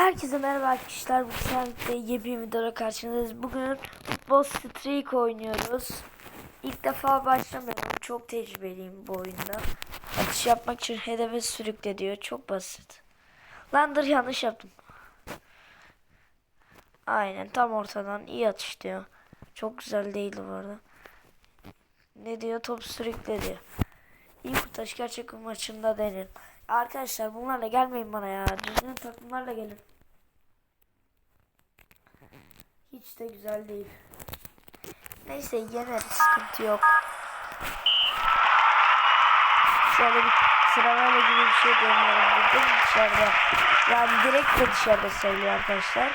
Herkese merhaba arkadaşlar. Bu sefer yepyeni videoda karşınızdayız. Bugün futbol streak oynuyoruz. İlk defa başlamıyorum. Çok tecrübeliyim bu oyunda. Atış yapmak için hedefe sürükle diyor. Çok basit. Lan dur yanlış yaptım. Aynen tam ortadan iyi atış diyor. Çok güzel değildi bu arada. Ne diyor? Top sürükle diyor. İyi kurtarış gerçek maçında denin. Arkadaşlar bunlarla gelmeyin bana ya. Düzgün takımlarla gelin. Hiç de güzel değil. Neyse yeneriz sıkıntı yok. Şöyle bir sırayla gibi bir şey deniyorum dedim dışarıda. Yani direkt de dışarıda söylüyor arkadaşlar.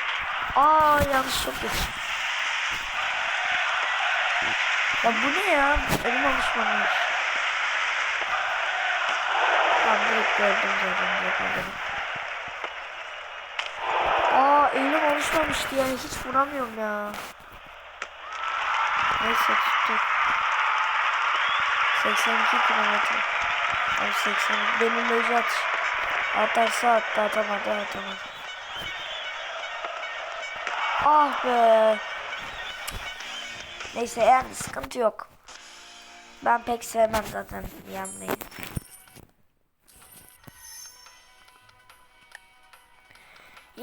Aa yanlış geç. Ya bu ne ya? Elim alışmamış. Tamam direkt gördüm direkt gördüm. Alışmamıştı yani hiç vuramıyorum ya. Neyse tuttuk. 82 kilometre. Abi 80 belirleyici atış. Atarsa attı atamadı atamadı. Ah be. Neyse yani sıkıntı yok. Ben pek sevmem zaten yenmeyi.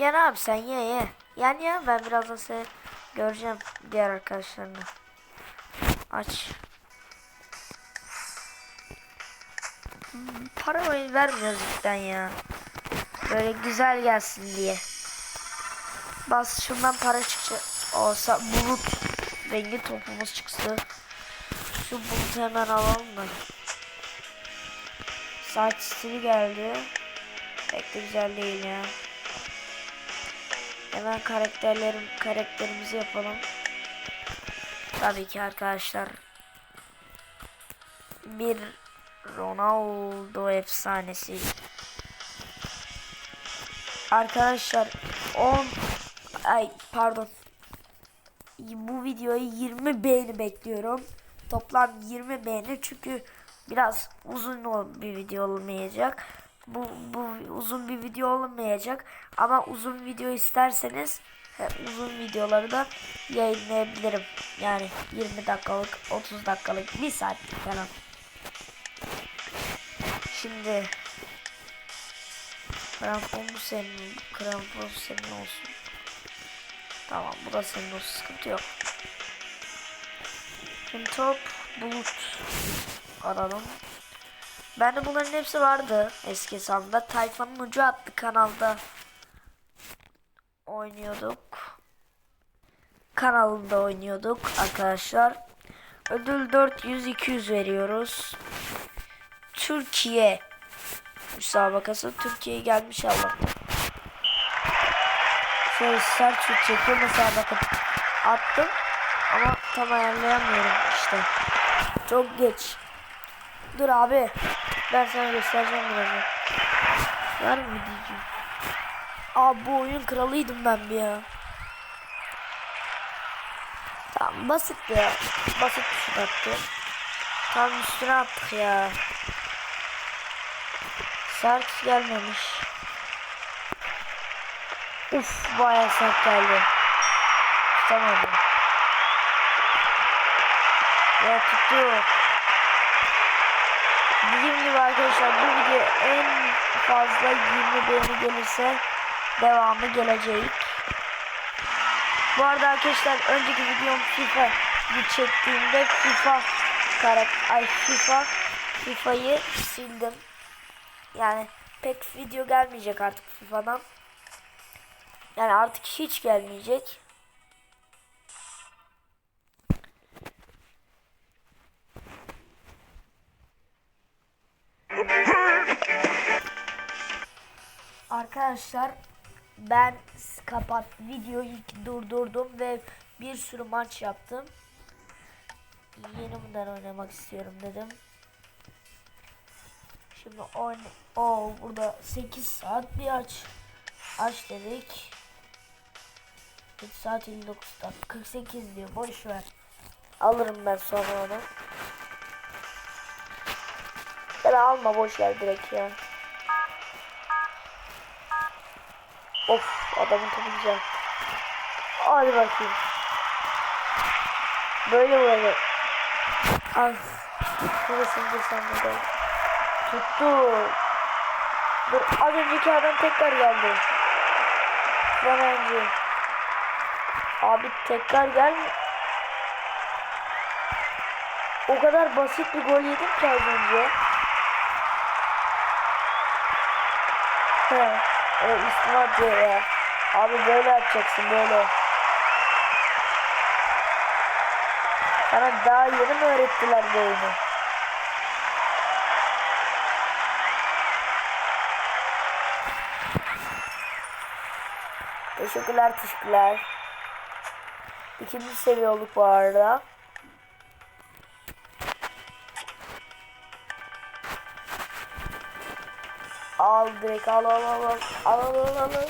Yen abi sen ye ye. Yen ya ben birazdan seni göreceğim diğer arkadaşlarını. Aç. Para oyun vermiyoruz cidden ya. Böyle güzel gelsin diye. Bas şundan para çıkacak. Olsa bulut rengi topumuz çıksın. Şu bulutu hemen alalım da. Saç stili geldi. Pek de güzel değil ya. Hemen karakterlerim karakterimizi yapalım. Tabii ki arkadaşlar. Bir Ronaldo efsanesi. Arkadaşlar 10 ay pardon. Bu videoyu 20 beğeni bekliyorum. Toplam 20 beğeni çünkü biraz uzun bir video olmayacak. Bu, bu uzun bir video olmayacak ama uzun video isterseniz uzun videoları da yayınlayabilirim. Yani 20 dakikalık, 30 dakikalık, 1 saatlik falan. Şimdi krampon bu senin, krampon senin olsun. Tamam bu da senin olsun, sıkıntı yok. Şimdi top bulut aralım. Bende bunların hepsi vardı eski hesabımda. Tayfanın ucu attı kanalda oynuyorduk. Kanalında oynuyorduk arkadaşlar. Ödül 400-200 veriyoruz. Türkiye müsabakası Türkiye'ye gelmiş Allah. Şöyle sert şut çekiyor mesela bakın attım ama tam ayarlayamıyorum işte. Çok geç. Dur abi. Ben sana göstereceğim birazdan. Var mı diyeceğim. Abi bu oyun kralıydım ben bir ya. Tamam basit ya. Basit bir şut attı. Tam üstüne attık ya. Sert gelmemiş. Uf bayağı sert geldi. Tutamadım. Ya tuttu. Dediğim gibi arkadaşlar bu video en fazla 20 beğeni gelirse devamı gelecek. Bu arada arkadaşlar önceki videom FIFA çektiğimde FIFA karak ay FIFA FIFA'yı sildim. Yani pek video gelmeyecek artık FIFA'dan. Yani artık hiç gelmeyecek. Arkadaşlar ben kapat videoyu durdurdum ve bir sürü maç yaptım. Yeniden oynamak istiyorum dedim. Şimdi oyn o burada 8 saat bir aç aç dedik. 3 saat 59 dakika 48 diyor boş ver. Alırım ben sonra onu. Ya alma boş ver direkt ya. Of adamın topu güzel. Hadi bakayım. Böyle vuracak. Az. Şurasını dursam da gel. Tuttu. Dur az önceki adam tekrar geldi. Frenenci. Abi tekrar gel. O kadar basit bir gol yedim ki az önce. He. O üstüme atıyor ya. Abi böyle atacaksın böyle. Sana daha yeni mi öğrettiler bu oyunu? Teşekkürler teşekkürler. İkinci seviye olduk bu arada. Direkt al al al al al al al al.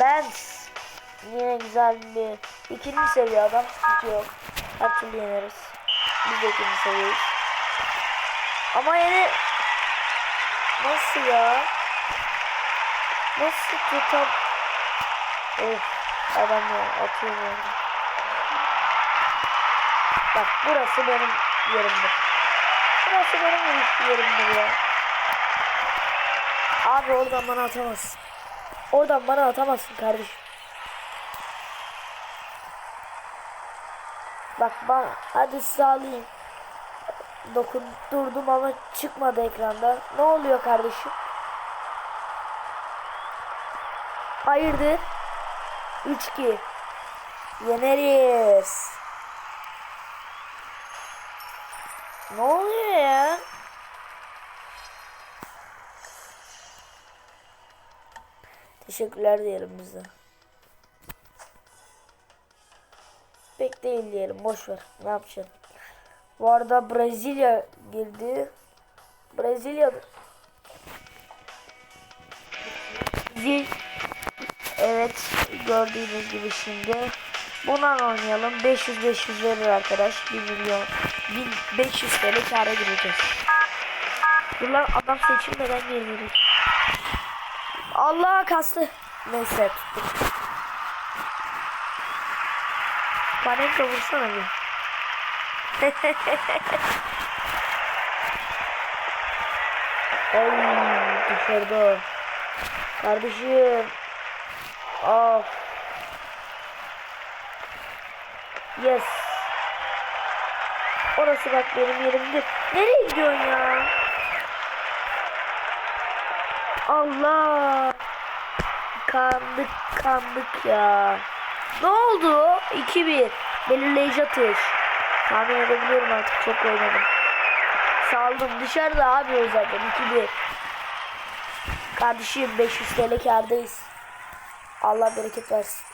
Benz. Yine güzel bir ikinci seviye adam sıkıntı yok. Her türlü yeneriz. Biz de ikinci seviyeyiz. Ama yine nasıl ya? Nasıl tutam? Of adam ya atıyor yani. Bak burası benim yerimdir. Burası benim yerimdir ya. Abi oradan bana atamazsın. Oradan bana atamazsın kardeşim. Bak ben hadi size alayım. Dokun durdum ama çıkmadı ekranda. Ne oluyor kardeşim? Hayırdır? 3-2. Yeneriz. Ne oluyor ya? Teşekkürler diyelim bize. Pek değil diyelim. Boş ver. Ne yapacaksın? Bu arada Brezilya girdi. Brezilya Zil Evet gördüğünüz gibi şimdi Bundan oynayalım 500-500 verir arkadaş 1 milyon 1500 TL kâra gireceğiz Dur lan adam seçilmeden geliyoruz Allah kastı. Neyse. Tuttuk Panenka vursana bir. Ay dışarıda. Kardeşim. Of Yes. Orası bak benim yerimdir. Nereye gidiyorsun ya Allah. Kandık kandık ya. Ne oldu? 2-1 Belirleyici atış Tahmin edebiliyorum artık çok oynadım. Saldım. Dışarıda abi o zaten 2-1 Kardeşim 500 TL kardayız Allah bereket versin.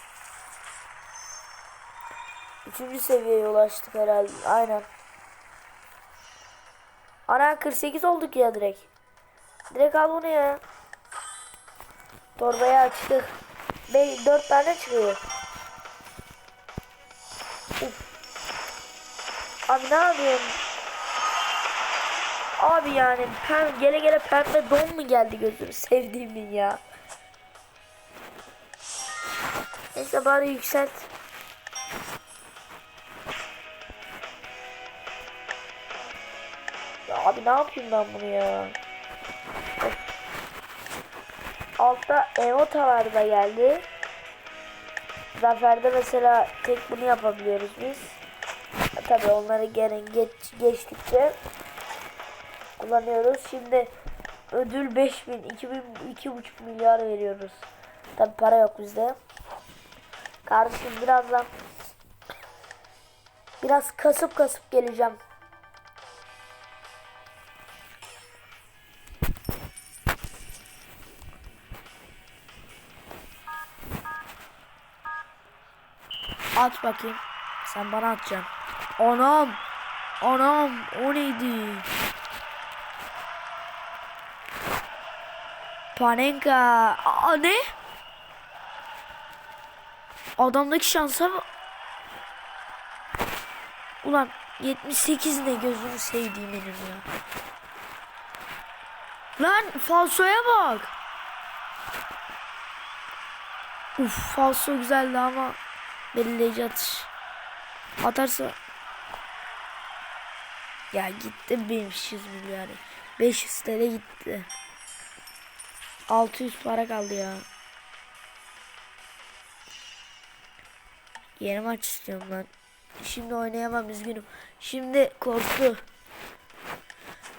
Üçüncü seviyeye ulaştık herhalde. Aynen. Ana 48 olduk ya direkt. Direkt al bunu ya Torbayı açtık 4 tane çıkıyor Uf. Abi ne yapıyorsun? Abi yani pem, gele gele pembe don mu geldi gözünü sevdiğimin ya. Neyse bari yükselt. Ya abi ne yapayım ben bunu ya? Altta emota var da geldi. Zafer'de mesela tek bunu yapabiliyoruz biz. Tabi onları gene geç, geçtikçe kullanıyoruz. Şimdi ödül 5000, 2000, 2,5 milyar veriyoruz. Tabi para yok bizde. Kardeşim birazdan biraz kasıp kasıp geleceğim. At bakayım. Sen bana atacaksın. Anam. Anam. O neydi? Panenka. Aa ne? Adamdaki şansa bak. Ulan 78 ne gözünü sevdiğim benim ya. Lan falsoya bak. Uf falso güzeldi ama belirleyici atış. Atarsa ya gitti 500 milyar. 500 TL gitti. 600 para kaldı ya. Yeni maç istiyorum ben. Şimdi oynayamam üzgünüm. Şimdi korktu.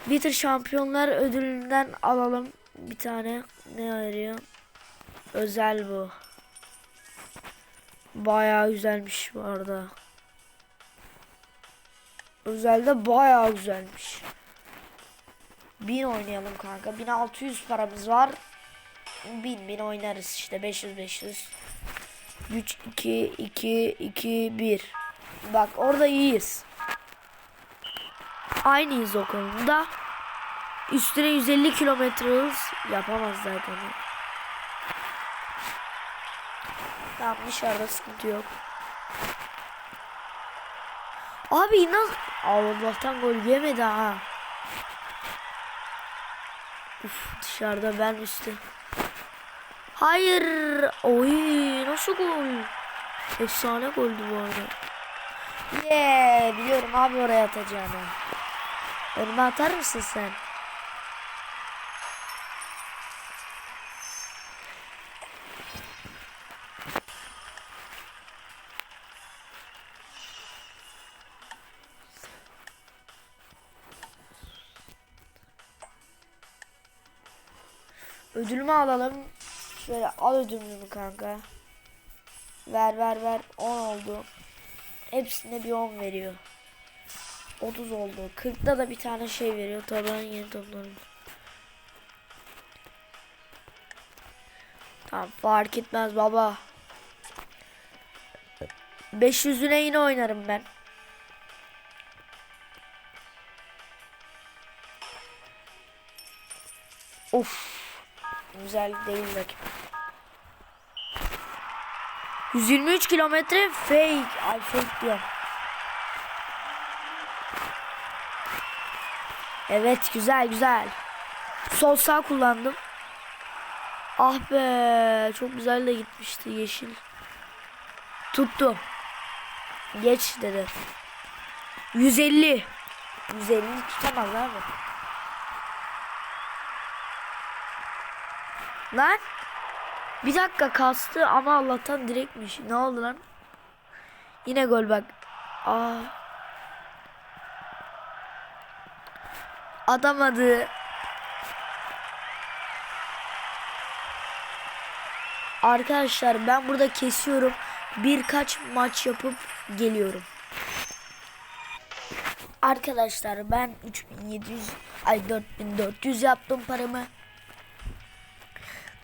Bitir şampiyonlar ödülünden alalım bir tane. Ne veriyor? Özel bu. Bayağı güzelmiş bu arada. Özelde bayağı güzelmiş. 1000 oynayalım kanka. 1600 paramız var. 1000 bin oynarız işte 500 500. 3 2 2 2 1. Bak orada iyiyiz. Aynıyız o konuda. Üstüne 150 kilometre yapamaz zaten. Tamam dışarıda sıkıntı yok. Abi inan Allah'tan gol yemedi ha. Uf, dışarıda ben üstte. Hayır. Oy nasıl gol? Efsane goldü bu arada. Yeah, biliyorum abi oraya atacağını. Önüme atar mısın sen? Ödülümü alalım. Şöyle al ödülümü kanka. Ver ver ver. 10 oldu. Hepsine bir 10 veriyor. 30 oldu. 40'da da bir tane şey veriyor. Taban yeni toplarım. Tamam fark etmez baba. 500'üne yine oynarım ben. Of. Güzel değil rakip. 123 kilometre fake. Ay fake diyorum. Evet güzel güzel. Sol sağ kullandım. Ah be çok güzel de gitmişti yeşil. Tuttu. Geç dedi. 150. 150 tutamaz abi. Lan. Bir dakika kastı ama Allah'tan direktmiş. Ne oldu lan? Yine gol bak. Aa. Atamadı. Arkadaşlar ben burada kesiyorum. Birkaç maç yapıp geliyorum. Arkadaşlar ben 3700 ay 4400 yaptım paramı.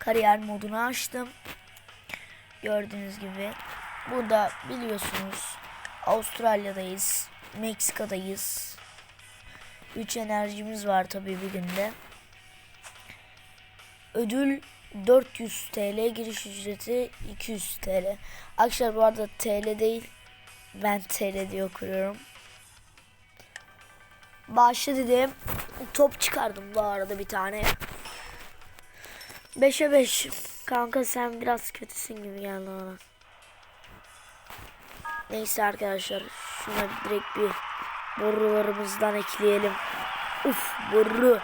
Kariyer modunu açtım. Gördüğünüz gibi. Burada biliyorsunuz Avustralya'dayız. Meksika'dayız. 3 enerjimiz var tabii bir günde. Ödül 400 TL giriş ücreti 200 TL. Arkadaşlar bu arada TL değil. Ben TL diye okuyorum. Başla dedim. Top çıkardım bu arada bir tane. 5'e 5. Kanka sen biraz kötüsün gibi geldi bana. Neyse arkadaşlar. Şuna direkt bir borularımızdan ekleyelim. Uf boru.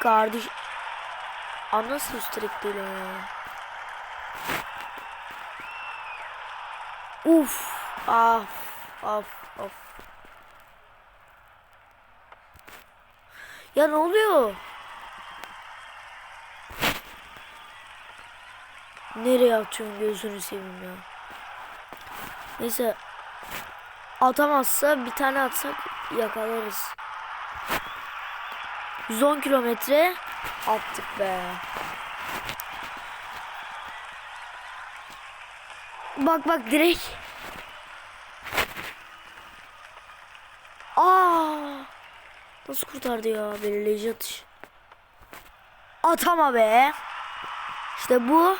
Kardeş. Aa nasıl değil ya. Uf. Ah. Of. Of. Ya ne oluyor? Nereye atıyorsun gözünü seveyim ya. Neyse. Atamazsa bir tane atsak yakalarız. 110 kilometre attık be. Bak bak direkt. Aa! Nasıl kurtardı ya belirleyici atış. Atama be. İşte bu.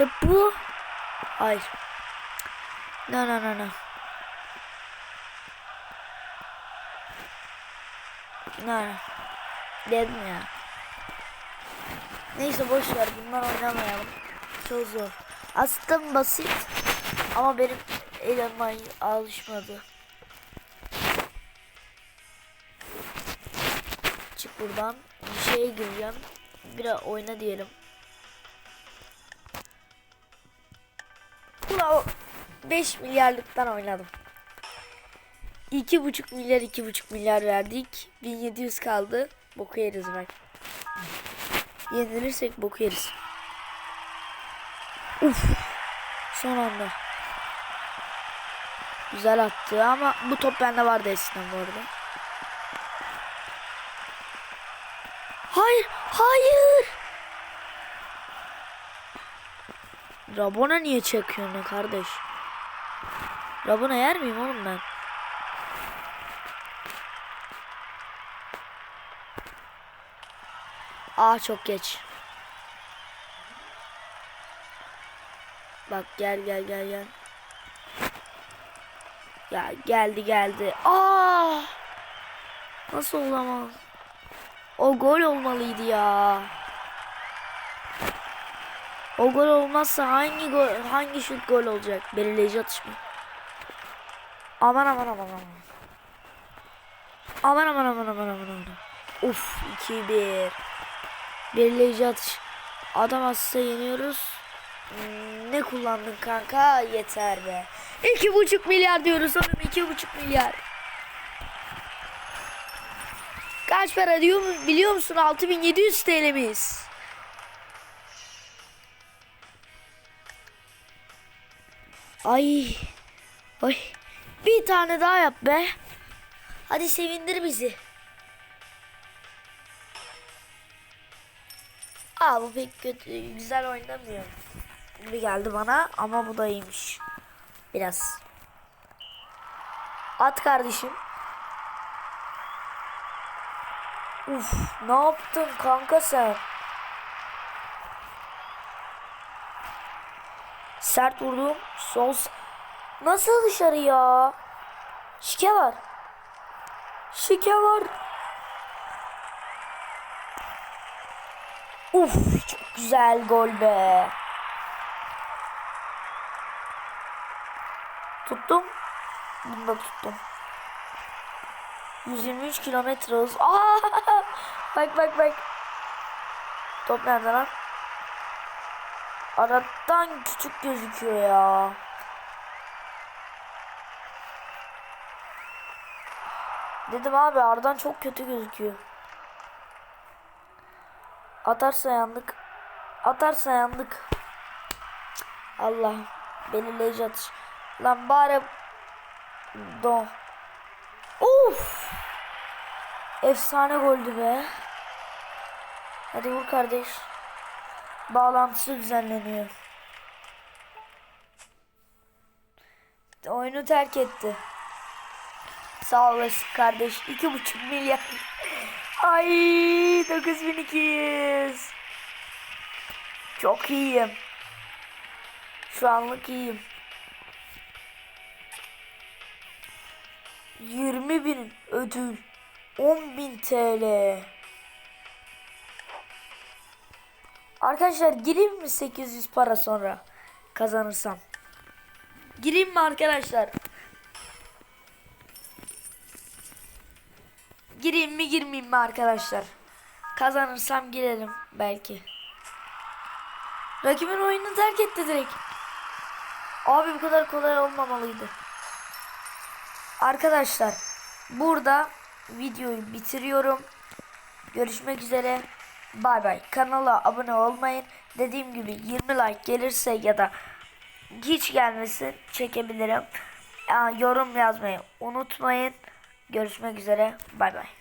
İşte bu. Hayır. No no no no. No. Dedim ya. Neyse boş ver bunlar oynamayalım. Çok zor. Aslında basit ama benim elim ay- alışmadı. Çık buradan. Bir şeye gireceğim. Biraz oyna diyelim. O 5 milyarlıktan oynadım. 2,5 milyar 2,5 milyar verdik. 1700 kaldı. Boku yeriz bak. Yenilirsek boku yeriz. Uf. Son anda. Güzel attı ama bu top bende vardı eskiden bu arada. Hayır, hayır. Rabona niye çekiyorsun kardeş? Rabona yer miyim oğlum ben? Aa çok geç. Bak gel gel gel gel. Ya geldi geldi. Aa! Nasıl olamaz? O gol olmalıydı ya. O gol olmazsa hangi gol hangi şut gol olacak? Belirleyici atışma. Aman aman aman aman. Aman aman aman aman aman aman. Uf 2-1. Belirleyici atış. Adam atsa yeniyoruz. Hmm, Ne kullandın kanka? Yeter be. İki buçuk milyar diyoruz oğlum. iki buçuk milyar. Kaç para diyor? Biliyor musun? 6700 TL'miz. Ay. Ay. Bir tane daha yap be. Hadi sevindir bizi. Aa bu pek kötü, güzel oynamıyor. Bir geldi bana ama bu da iyiymiş. Biraz. At kardeşim. Uf, ne yaptın kanka sen? Sert vurdum. Sol. Nasıl dışarı ya? Şike var. Şike var. Uf, çok güzel gol be. Tuttum. Bunu da tuttum. 123 kilometre hız. Aa! Bak bak bak. Top nerede lan? Aradan küçük gözüküyor ya. Dedim abi aradan çok kötü gözüküyor. Atarsa yandık. Atarsa yandık. Allah. Belirleyici atış. Lan bari Do. Uf. Efsane goldü be. Hadi vur kardeş. Bağlantısı düzenleniyor. Oyunu terk etti. Sağ olasın kardeş. İki buçuk milyar. Ay 9200. Çok iyiyim. Şu anlık iyiyim. 20 bin ödül. 10 bin TL. Arkadaşlar gireyim mi 800 para sonra kazanırsam? Gireyim mi arkadaşlar? Gireyim mi girmeyeyim mi arkadaşlar? Kazanırsam girelim belki. Rakibin oyunu terk etti direkt. Abi bu kadar kolay olmamalıydı. Arkadaşlar burada videoyu bitiriyorum. Görüşmek üzere. Bay bay. Kanala abone olmayın. Dediğim gibi 20 like gelirse ya da hiç gelmesin çekebilirim. Aa, yorum yazmayı unutmayın. Görüşmek üzere. Bay bay.